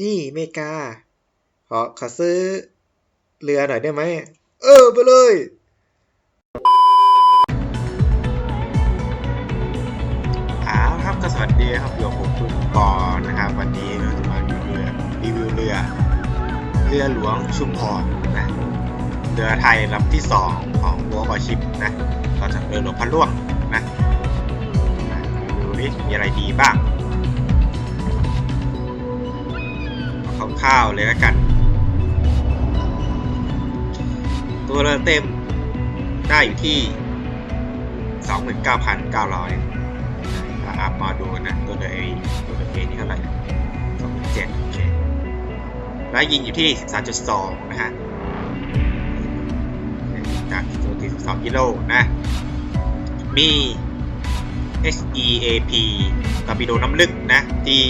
นี่เมกา ขอขอซื้อเรือหน่อยได้ไหม เออ ไปเลยเอาครับก็สวัสดีครับอยู่กับผมคุณปอนะครับ วันนี้เราจะมารีวิวเรือรีวิวเรือ เรือหลวงชุมพรนะเรือไทยลำที่สองของวอร์ชิปนะต่อจากเรือหลวงพระล่วงนะนะดูดิมีอะไรดีบ้าง คร่าวๆเลยล้วกัน ตัวเรือเต็มได้อยู่ที่ 29,900อัพมาดูนะตัวเดยตัวเดยนี่เท่าไหร่สองพันเจ็ดโอเคแล้วยิงอยู่ที่ 13.2 นะฮะจากตัวที่12กิโลนะ มี SEAP กับบิโดน้ำลึกนะ ที่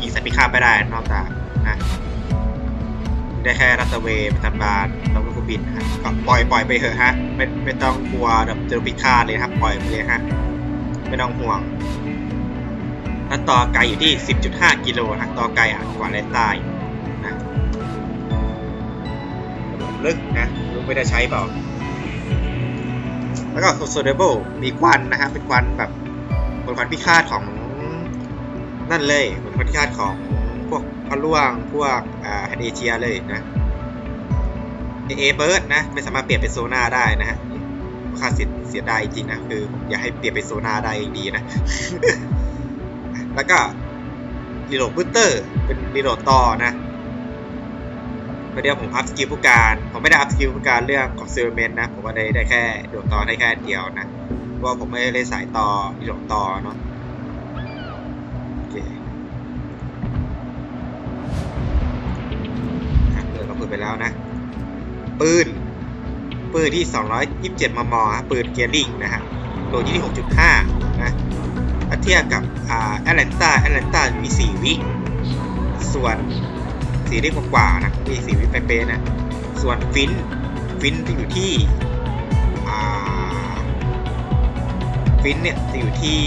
ยิงสัตว์พิฆาไม่ได้นอกจาก นะได้แค่รัตเวย์ประธานบาลแล้วก็บินฮะก็ปล่อยปล่อยไปเถอะฮะ ไม่ไม่ต้องกลัวแบบเจอพิฆาตเลยครับ ปล่อยไปเลยฮะ ไม่ต้องห่วงแล้วต่อไกลอยู่ที่ 10.5 กิโลนะต่อไกลอะกว่าเลนใต้นะลึกนะรู้ไม่ได้ใช้เปล่า แล้วก็โซเดเบิลมีควันนะฮะเป็นควันแบบเป็นควันพิฆาตของนั่นเลยเป็นควันพิฆาตของ พะล่วงพวกอ่าแฮนเอเชียเลยนะเอเอเบิร์ดนะไม่สามารถเปลี่ยนเป็นโซนาได้นะฮะค่าเสียเสียดายจริงนะคือ อยากให้เปลี่ยนเป็นโซนาได้ดีนะ แล้วก็รีโหลดบูสเตอร์เป็นรีโหลดต่อนะประเดี๋ยวผมอัพสกิลผู้การ ผมไม่ได้อัพสกิลผู้การเรื่องของเซิลเมนนะ ผมก็ได้ได้แค่โดดต่อได้แค่เดียวนะเพราะว่าผมไม่ได้เล่นสายต่อรีโหลดต่อเนาะ เปิดไปแล้วนะ ปืน ปืนที่ 227 มมฮะปืนเกียร์ลิงนะฮะตัวที่6.5 นะถ้าเทียบกับอ่าแอตแลนตาแอตแลนตามี4วิ ส่วน4วิกว่าๆนะมี4วิเป๊ะนะ ส่วนฟิน ฟินจะอยู่ที่ฟินเนี่ยจะอยู่ที่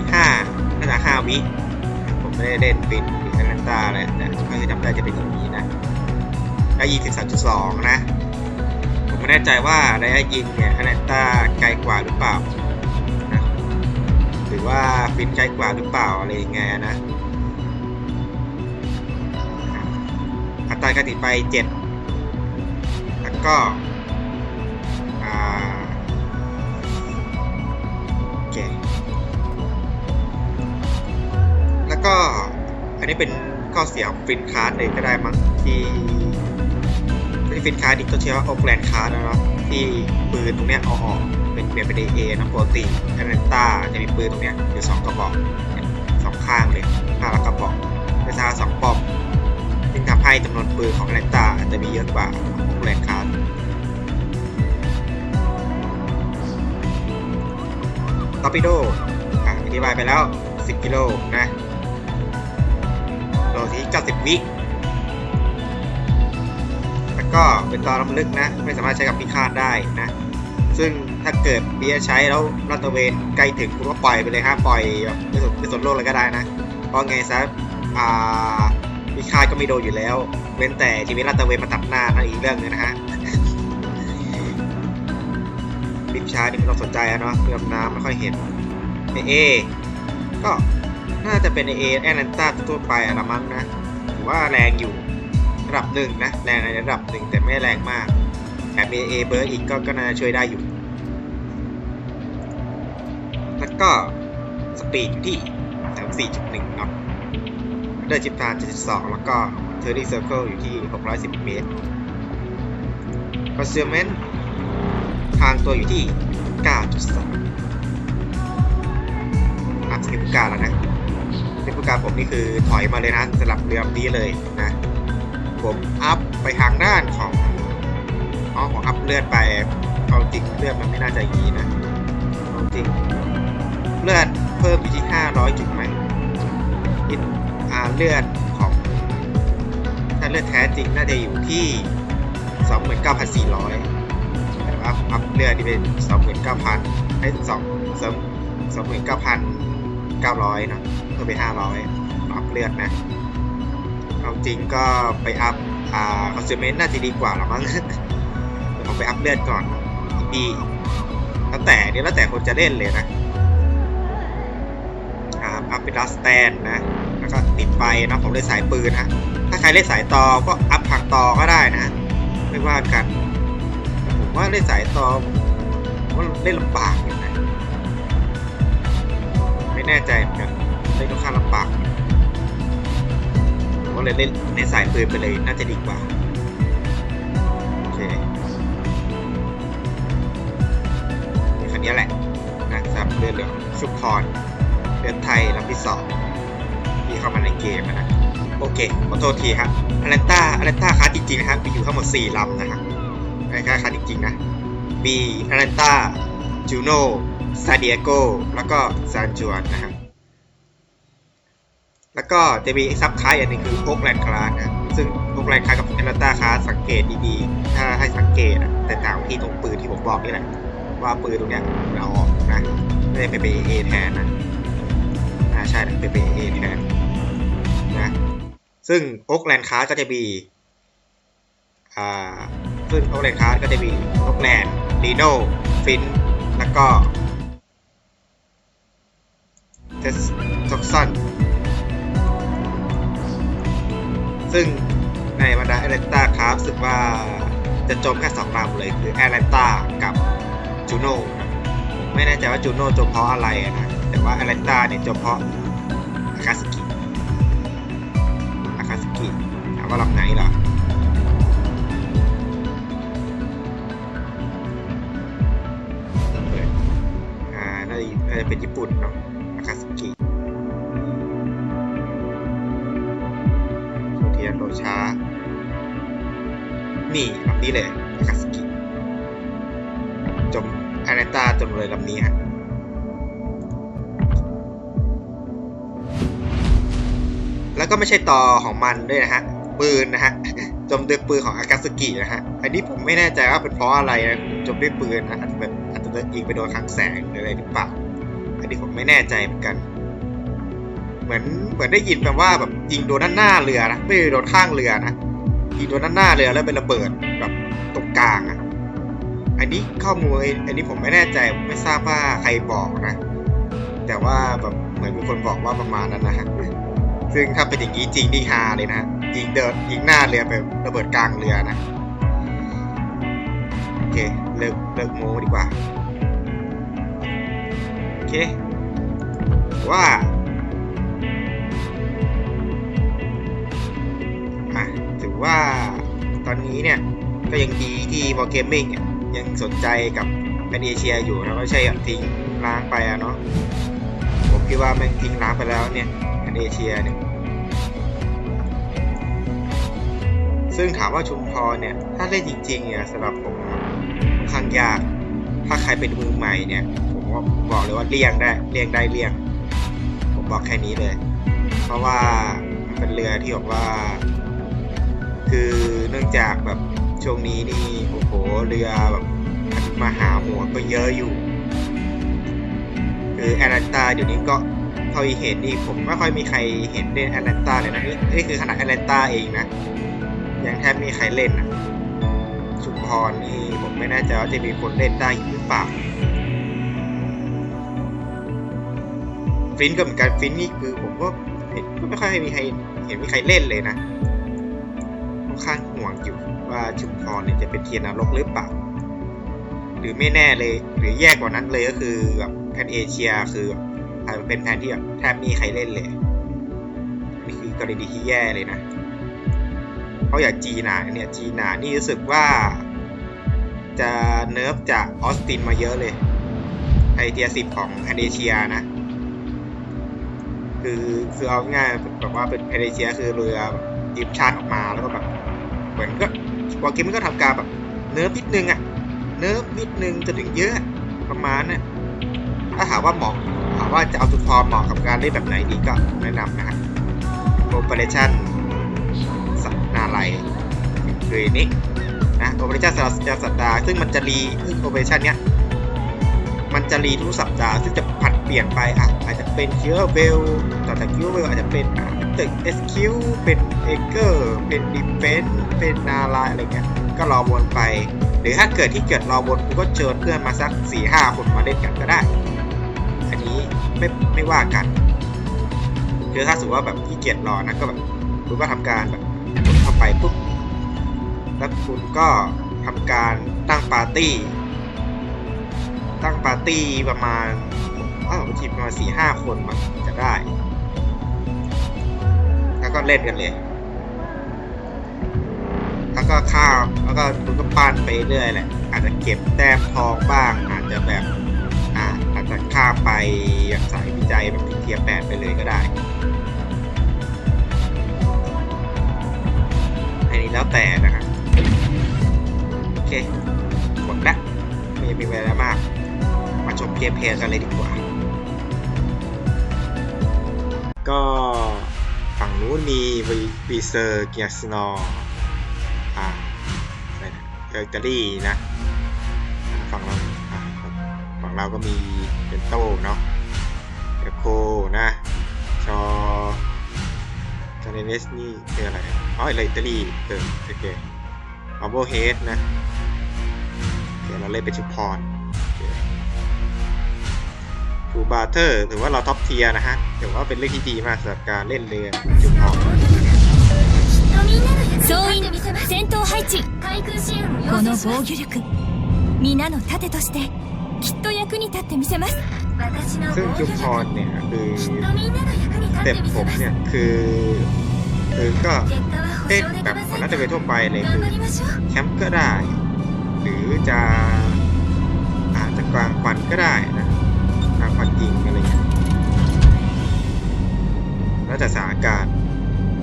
5น่าจะ5วิ ผมไม่ได้เล่นฟินหรือแอตแลนตาเลยแต่ก็คือจำได้จะเป็นอย่างนี้นะ แล้ยิง13.2 นะ ผมไม่แน่ใจว่าระยะยิงเนี่ยแอแลนตาไกลกว่าหรือเปล่านะหรือว่าฟินไกลกว่าหรือเปล่าอะไรยังไงนะอัตราการติดไป 7 แล้วก็อ่าโอเคแล้วก็อันนี้เป็นข้อเสียของฟินคาร์ดเลยก็ได้มั้งที่ ที่ฟินคาร์ดอีกตัวเชื่อว่าโอแกลนคาร์ดนะเนาะที่ปืนตรงเนี้ยเอาออกเป็นเปลี่ยนเป็นเอนะปกติแอตแลนตาจะมีปืนตรงเนี้ยอยู่สองกระบอกสองข้างเลยข้างละกระบอกเป็นทาสองปอมซึ่งทำให้จำนวนปืนของแอตแลนตาอาจจะมีเยอะกว่าโอแกลนคาร์ดตอร์ปิโดอธิบายไปแล้ว 10 กิโลนะโดยที่ 90 วิแล้ว ก็เป็นตอนลำลึกนะ ไม่สามารถใช้กับพิฆาตได้นะ ซึ่งถ้าเกิดเบียใช้แล้วลาดตเวนใกล้ถึงคุณก็ปล่อยไปเลยฮะปล่อยแบบไม่สนไม่สนโลกเลยก็ได้นะ เพราะไงซะอ่าพิฆาตก็ไม่โดนอยู่แล้ว เว้นแต่ชีวิตลาดตเวนมาตัดหน้านั่นอีกเรื่องนึงนะฮะบินช้านี่ไม่ต้องสนใจอะเนาะเรือน้ำไม่ค่อยเห็นเอเอก็น่าจะเป็นเอเอแอตแลนตาทั่วไปอะละมั้งนะถือว่าแรงอยู่ ระดับหนึ่งนะ แรงในระดับหนึ่งแต่ไม่แรงมากแถม AA เบอร์อีกก็ก็น่าจะช่วยได้อยู่ แล้วก็สปีดอยู่ที่ 34.1น็อตเดอร์จิบตา72 แล้วก็เทอร์รี่เซอร์เคิลอยู่ที่ 610 เมตรคอนเซลเมนต์ทางตัวอยู่ที่9.2อัพสกิลการแล้วนะสกิลการผมนี่คือถอยมาเลยนะสำหรับเรือนี้เลยนะ ผมอัพไปทางด้านของอ๋อของอัพเลือดไปเอาจริงเลือดมันไม่น่าจะยีนะเอาจริงเลือดเพิ่มอยู่ที่ห้าร้อยจุดไหมอินอ่าเลือดของถ้าเลือดแท้จริงน่าจะอยู่ที่สองหมื่นเก้าพันสี่ร้อยแต่ว่าอัพเลือดที่เป็นสองหมื่นเก้าพันให้สองสองสองหมื่นเก้าพันเก้าร้อยนะเพิ่มไปห้าร้อยอัพเลือดนะ เอาจริงก็ไปอัพอ่าคอนซูเมนต์น่าจะดีกว่าหรอมั้งเดี๋ยวผมไปอัพเลือดก่อนดีแล้วแต่เนี่ยแล้วแต่คนจะเล่นเลยนะอ่าอัพเป็นลัสแตนนะ แล้วก็ติดไฟนะผมเล่นสายปืนนะ ถ้าใครเล่นสายตอก็อัพผักตอก็ได้นะ ไม่ว่ากันแต่ผมว่าเล่นสายตอผมว่าเล่นลำบากอยู่นะ ไม่แน่ใจเหมือนกันเล่นค่อนข้างลำบาก ก็เลยเล่นในสายปืนไปเลยน่าจะดีกว่า โอเคนี่คันนี้แหละนะสำหรับเรือเหลืองชุบพรเรือไทยลำที่สองที่เข้ามาในเกมนะโอเคขอโทษทีครับอแลนต้าอแลนต้าคาร์จริงๆนะครับมีอยู่ทั้งหมด4ลำนะครับอแลนต้าคาร์จริงๆนะมีอแลนต้าจูโน่ซาเดียโกแล้วก็ซานจวนนะครับ แล้วก็จะมีซับคลาสอย่างหนึงคือโอ๊กแลนด์คลาสนะซึ่งโอ๊กแลนด์คลาสกับเอลนต้าคลาสสังเกตดีๆ ถ้าให้สังเกตแต่ต่างที่ตรงปืนที่ผมบอกนี่แหละ ว่าปืนตรงเนี้ยเราออกนะไม่ได้เป็น AA แทนนะอ่าใช่นะเป็น AA แทนนะซึ่งโอ๊กแลนด์คาร์ก็จะมีอ่าซึ่งโอ๊กแลนด์คาร์ก็จะมีโอ๊กแลนด์ลีโน่ฟินแล้วก็เทสท็อกซัน ซึ่งในบรรดาแอตแลนตาครับรู้สึกว่าจะจมแค่สองลำเลยคือแอตแลนตากับจูโน่ไม่แน่ใจว่าจูโน่จมเพราะอะไรนะแต่ว่าแอตแลนตาเนี่ยจมเพราะอากาสกิอาคาสกิถามว่าลำไหนเหรอเปิดอ่าน่าจะน่าจะเป็นญี่ปุ่นเนาะ นี่ลำนี้เลยอาคาสกิจมอานาตาจมเลยลำนี้ฮะแล้วก็ไม่ใช่ต่อของมันด้วยนะฮะปืนนะฮะจมด้วยปืนของอากาสกินะฮะ อันนี้ผมไม่แน่ใจว่าเป็นเพราะอะไรนะจมด้วยปืนนะอาจจะแบบอาจจะยิงไปโดนคลังแสงหรืออะไรหรือเปล่าอันนี้ผมไม่แน่ใจเหมือนกัน เหมือนเหมือนได้ยินแปลว่าแบบยิงโดนด้านหน้าเรือนะไม่ได้โดนข้างเรือนะ ยิงโดนด้านหน้าเรือแล้วเป็นระเบิดแบบตรงกลางอะอันนี้ข้อมูลอันนี้ผมไม่แน่ใจไม่ทราบว่าใครบอกนะ แต่ว่าแบบเหมือนมีคนบอกว่าประมาณนั้นนะฮะซึ่งถ้าเป็นอย่างนี้จริงนี่ฮาเลยนะยิงเดินยิงหน้าเรือไประเบิดกลางเรือนะโอเคเลิกเลิกโม้ดีกว่าโอเคว่า ว่าตอนนี้เนี่ยก็ยังดีที่วอลเกมมิ่งยังสนใจกับแมนเอเชียอยู่แล้วไม่ใช่ทิ้งล้างไปอะเนาะผมคิดว่าแม่งทิ้งล้างไปแล้วเนี่ยแมนเอเชียเนี่ยซึ่งถามว่าชุมพรเนี่ยถ้าเล่นจริงๆเนี่ยสำหรับผมค่อนข้างยากถ้าใครเป็นมือใหม่เนี่ยผมก็บอกเลยว่าเลี่ยงได้เลี่ยงได้เลี่ยง ผมบอกแค่นี้เลย เพราะว่ามันเป็นเรือที่บอกว่า คือเนื่องจากแบบช่วงนี้นี่โอ้โหเรือแบบมาหาหัวก็เยอะอยู่ คือแอตแลนตาเดี๋ยวนี้ก็เท่าที่เห็นนี่ผมไม่ค่อยมีใครเห็นเล่นแอตแลนตาเลยนะนี่นี่คือขนาดแอตแลนตาเองนะยังแทบไม่มีใครเล่นนะชุมพรนี่ผมไม่แน่ใจว่าจะมีคนเล่นได้อยู่หรือเปล่าฟินก็เหมือนกันฟินนี่คือผมก็เห็นก็ไม่ค่อยมีใครเห็นมีใครเล่นเลยนะ ข้างห่วงอยู่ว่าชุมพรเนี่ยจะเป็นเทียนนรกหรือเปล่า หรือไม่แน่เลย หรือแย่กว่านั้นเลยก็คือแบบแผนเอเชียคือแบบอาจจะเป็นแผนที่แบบแทบไม่มีใครเล่นเลย นี่คือกรณีที่แย่เลยนะ เพราะอย่างจีนาเนี่ยจีนานี่รู้สึกว่า จะเนิร์ฟจากออสตินมาเยอะเลยไอเทียสิบของแอนเดเชียนะคือคือเอาง่ายแบบว่าเป็นแอนเดเชียคือเรือยิบชาติออกมาแล้วก็แบบ เหมือนก็วอลเกมมันก็ทำการแบบเนิร์ฟนิดนึงอะเนิร์ฟนิดนึงจะถึงเยอะประมาณน่ะถ้าถามว่าเหมาะถามว่าจะเอาทุกพอเหมาะกับการเล่นแบบไหนดีก็แนะนำนะฮะ Operation สัตว์นาไลคือนี้นะโอเปอเรชั่นสัปดาห์สัปดาห์ซึ่งมันจะรีซึ่งโอเปอเรชั่นเนี้ยมันจะรีทุกสัปดาห์ซึ่งจะผัดเปลี่ยนไปอะอาจจะเป็นคิวเบลต่อจากคิวเบลอาจจะเป็นอะ ตึก SQ เป็นเอเกอร์เป็นดิเฟนเป็นนาลาอะไรเงี้ยก็รอวนไป หรือถ้าเกิดที่เกิดรอวนกูก็เชิญเพื่อนมาสักสี่ห้าคนมาเล่นกันก็ได้ อันนี้ไม่ไม่ว่ากันคือถ้าสมมติว่าแบบขี้เกียจรอนะก็แบบคุณก็ทำการแบบกดเข้าไปปุ๊บแล้วคุณก็ทำการตั้งปาร์ตี้ ตั้งปาร์ตี้ประมาณอ้าวทีประมาณสี่ห้าคนมั้งจะได้ แล้วก็เล่นกันเลย แล้วก็ข้าวแล้วก็คุณก็ปั้นไปเรื่อยแหละ อาจจะเก็บแต้มทองบ้าง อาจจะแบบ อ่า อาจจะข้ามไปอย่างสายวิจัยแบบเทียร์แปดไปเลยก็ได้ อันนี้แล้วแต่นะครับ โอเคหมดละไม่มีเวลามาก มาชมเกมเพลย์กันเลยดีกว่า ก็ ฝั่งนู้นมีวีวีเซอร์เกียร์สโนอ่าอะไรนะเอิตาลีนะฝั่งเราฝั่งเราก็มีเป็นโต้เนาะเอโคนะ ชอจาเนเนสนี่คืออะไรอ๋ออะไรอิตาลีเออโอเคอัลโบเฮดนะโอเคเราเล่นเป็นชุดพร ฟูบาเทอร์ถือว่าเราท็อปเทียร์นะฮะถือว่าเป็นเรื่องที่ดีมากสำหรับการเล่นเรือชุดพร 総員戦闘配置この防御力皆の盾としてきっと役に立ってみせます ซึ่งชุดพรเนี่ยคือเต็มผมเนี่ยคือคือก็เล่นแบบเหมือนน่าจะไปทั่วไปเลยคือ แคมป์ก็ได้ หรือจะอาจจะกลางฟันก็ได้นะ ปักกิ่งอะไรเงี้ยน่าจะสาการ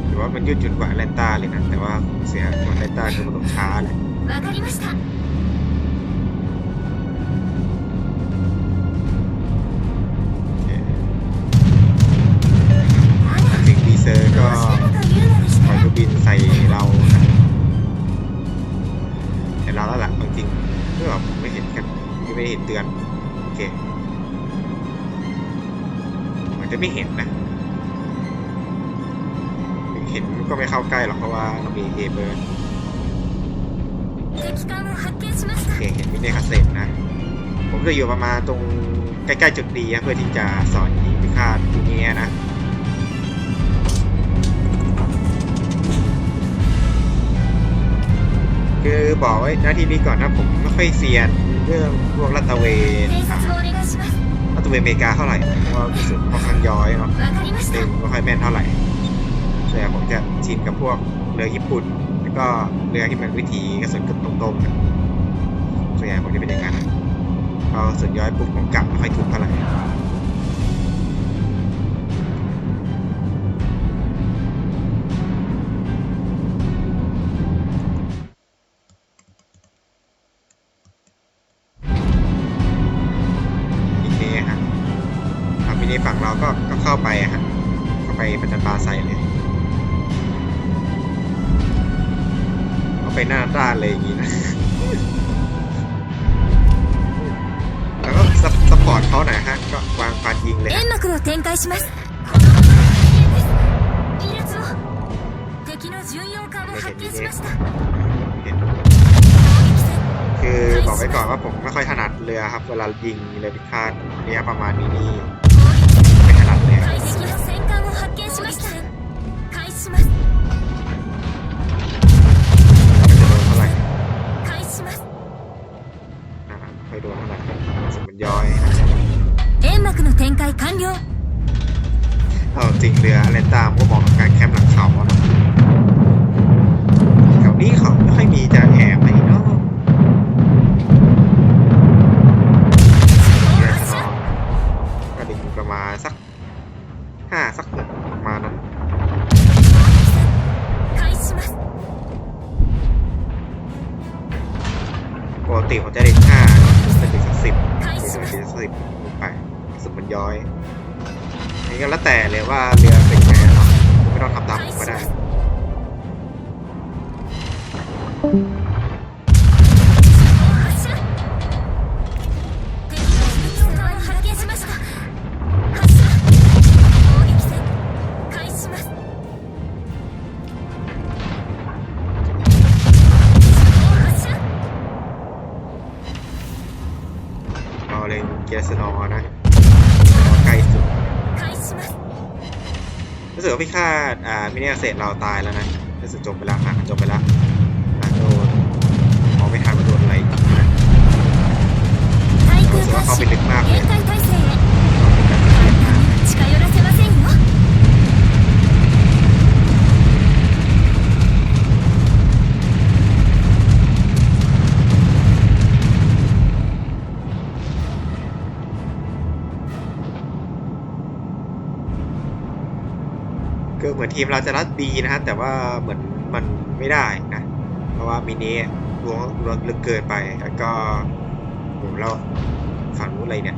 หรือว่ามันยืดหยุ่นกว่าแอตแลนตาเลยนะ แต่ว่าเสียแอตแลนตาคือมันลงช้าแหละจริงดีเซอร์ก็ปล่อยบินใส่เราเห็นเราแล้วล่ะจริงเพื่อไม่เห็นกันไม่ได้เห็นเตือน โอเค มัจะไม่เห็นนะเห็นก็ไม่เข้าใกล้หรอกเพราะว่าเรามีเอเบิร์นโอเคเห็นมินเนคาเซนนะ ผมจะอยู่ประมาณตรงใกล้ๆจุดดีเพื่อที่จะสอนยิงพิฆาตจูเนียนะคือบอกไว้หน้าที่นี้ก่อนนะผมไม่ค่อยเซียนเรื่องพวกลัตเตเวน ตุอเมกาเท่าไหร่เพว่ารู้สึกค่อนข้างย้อยเนาะเล่นไม่ค่อยแม่นเท่าไหร่แต่ผมจะชินกับพวกเรือญี่ปุ่น แล้วก็เรือที่เป็นวิธีกระสุนตรงๆส่วนใหญ่ผมจะเป็นอย่างนั้นพอสุดย้อยปุ๊บผมกลับไม่ค่อยถูกเท่าไหร่ ไปหน้าด้านเลยอย่างนี้นะ แล้วก็สปสปอร์ตเขาหน่อยฮะ ก็วางฟันยิงเลยฮะ 煙幕を展開します離脱を敵の巡洋艦を発見しました เห็นคือบอกไว้ก่อนว่าผมไม่ค่อยถนัดเรือครับ เวลายิงเรือพิฆาตระยะประมาณนี้นี่ไม่ถนัดเลย 敵の戦艦を発見しました開始します เท่าไหร่สมมันย้อย 煙幕の展開完了 เอาจริงเรือเลนตามก็มองกับการแคมป์หลังเขาอะนะแถวนี้เขาไม่ค่อยมีจะแอบอะไรเนาะเรือจะนอนก็ดึงประมาณสักห้าสักหกประมาณนั้น 開始します ปกติผมจะ Wow. เนี่ยเศษเราตายแล้วนะ ทีมเราจะรัดบีนะฮะแต่ว่าเหมือนมันไม่ได้นะ เพราะว่ามินิล้วงลดลึกเกินไปแล้วก็ผมเราฝั่งนู้นอะไรเนี่ย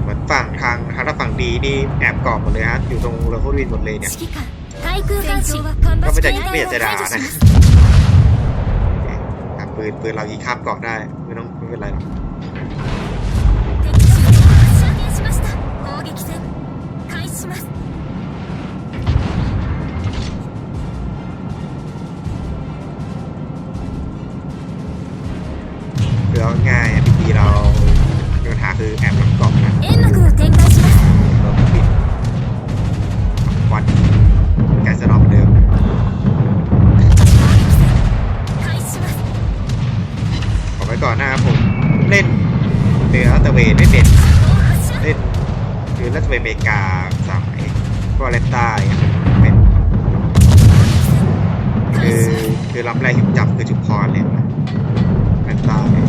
เหมือนฝั่งทางถ้าฝั่งดีนี่แอบกรอบหมดเลยฮะอยู่ตรงเรือพลวินหมดเลยเนี่ยก็ไม่ได้ไม่อยากจะด่านะปืนปืนเรายิงข้ามกาะได้ไม่ต้องไม่เป็นไรหรอก ก่อนนะครับผมเล่นเรือรัตเวนไม่เป็นเล่นเรือรัตเวนอเมริกาสมัยฟลอเรนตาเป็นคือคือลำแรกที่จับคือจุพรเลยนะแฟนตาเลย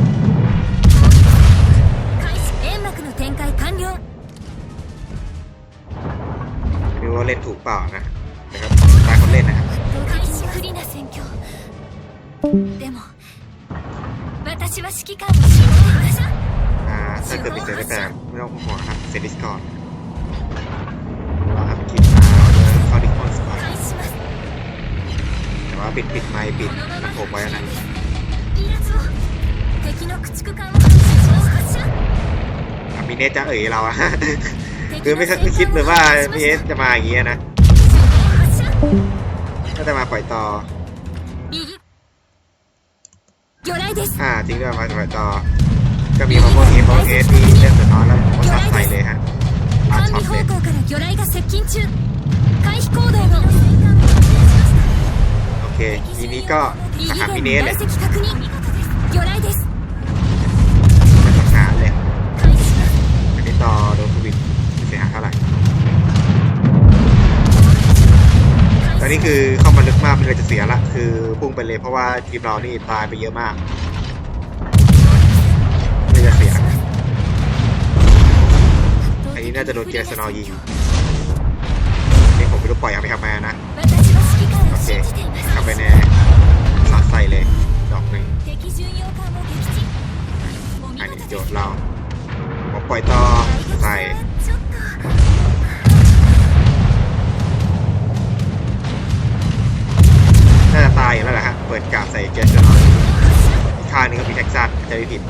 คือว่าเล่นถูกเปล่านะนะครับตาคนเล่นนะครับでも私は指揮官を信じていました อ่าถ้าเกิดมีเสียงแปลกๆไม่ต้องห่วงนะครับเซดิสก่อนเราทำคลิปมาเข้าดิคอนสปอร์ต 開始します แต่ว่าปิดปิดไมค์ปิดลำโพงไว้นะ 離脱を敵の駆逐艦を発射 อ่ะมีเนสจะเอ่ยเราอะ 敵 คือ の ไม่ 戦 ไม่คิด 艦 เลย を ว่า 発射 มี し เน ま ส した จะมาอย่างเงี้ยนะ 発射 ก็จะมาปล่อยต่อ 右 魚雷です อ่าจริงด้วยมาปล่อยต่อ ก็มีมาโมเอโมเอสที่เล่นสะท้อนแล้วผมก็ซัดใส่เลยฮะลา 管 ช็อ 理 ตเลย 方向から魚雷が接近中回避行動を โอเค ทีนี้ก็ 右 หา 舷 มิเน の สเลย 大石確認魚雷です สังหารเลย 開始します อันนี้ต่อโดนโควิดเสียหายเท่าไหร่ อนนี้คือเข้ามาลึกมากเป็นเลยจะเสียละคือพุ่งไปเลยเพราะว่าทีมเรานี่ตายไปเยอะมากเลยจะเสียอันนี้น่าจะโดนเจสนอยิงนี่ผมไม่รู้ปล่อยเอาไปทำไมนะโอเคทำไปแน่สัดใส่เลยดอกหนึ่งอันนี้โจทย์เราผมปล่อยต่อใส่ น้าจะตายแล้วแหละฮะ เปิดกาบใส่เกสนอนอีกข้างนึงก็มีแท็กซัสจะไม่ผิด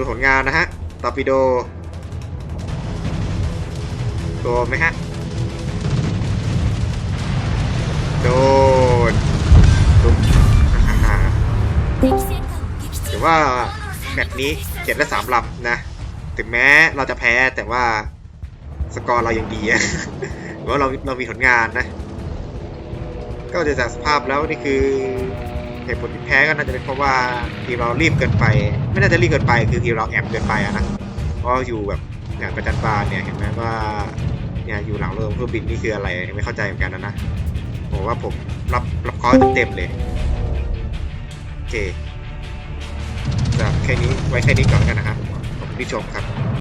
ดูผลงานนะฮะตอปิโดโดนไหมฮะโด แต่ว่าแมตช์นี้เจ็ดและสามลำนะ ถึงแม้เราจะแพ้แต่ว่าสกอร์เรายังดีหรือว่าเราเรามีผลงานนะ ก็จะจากสภาพแล้วนี่คือเหตุผลที่แพ้ก็น่าจะเป็นเพราะว่าทีเรารีบเกินไป ไม่น่าจะรีบเกินไปคือทีเราแอบเกินไปนะเพราะอยู่แบบอย่างประจันบาลเนี่ยเห็นไหมว่าเนี่ยอยู่หลังเรือเครื่องบินนี่คืออะไรไม่เข้าใจเหมือนกันนะนะผมว่าผมรับรับคอเต็มเต็มเลยโอเค จากแค่นี้ไว้แค่นี้ก่อนกันนะครับขอบคุณที่ชมครับ